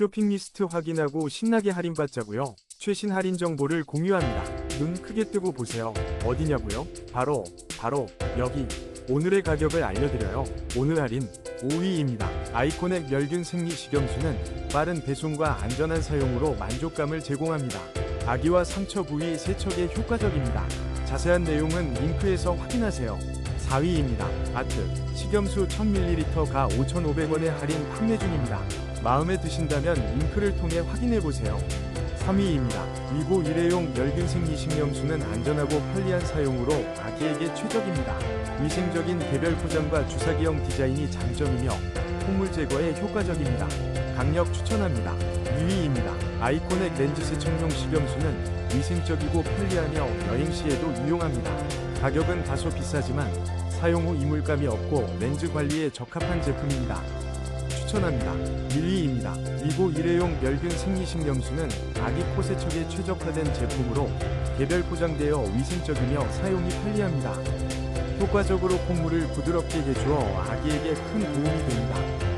쇼핑 리스트 확인하고 신나게 할인받자고요. 최신 할인 정보를 공유합니다. 눈 크게 뜨고 보세요. 어디냐고요? 바로 바로 여기. 오늘의 가격을 알려드려요. 오늘 할인 5위입니다. 아이코넥 멸균 생리 식염수는 빠른 배송과 안전한 사용으로 만족감을 제공합니다. 아기와 상처 부위 세척에 효과적입니다. 자세한 내용은 링크에서 확인하세요. 4위입니다. 아트 식염수 1000ml가 5,500원에 할인 판매 중입니다. 마음에 드신다면 링크를 통해 확인해 보세요. 3위입니다. 위고 일회용 멸균 생리 식염수는 안전하고 편리한 사용으로 아기에게 최적입니다. 위생적인 개별 포장과 주사기형 디자인이 장점이며 콧물 제거에 효과적입니다. 강력 추천합니다. 2위입니다. 아이코넥 렌즈 세척용 식염수는 위생적이고 편리하며 여행 시에도 유용합니다. 가격은 다소 비싸지만 사용 후 이물감이 없고 렌즈 관리에 적합한 제품입니다. 추천합니다. 1위입니다. 위고 일회용 멸균 생리식염수는 아기 코 세척에 최적화된 제품으로 개별 포장되어 위생적이며 사용이 편리합니다. 효과적으로 콧물을 부드럽게 해주어 아기에게 큰 도움이 됩니다.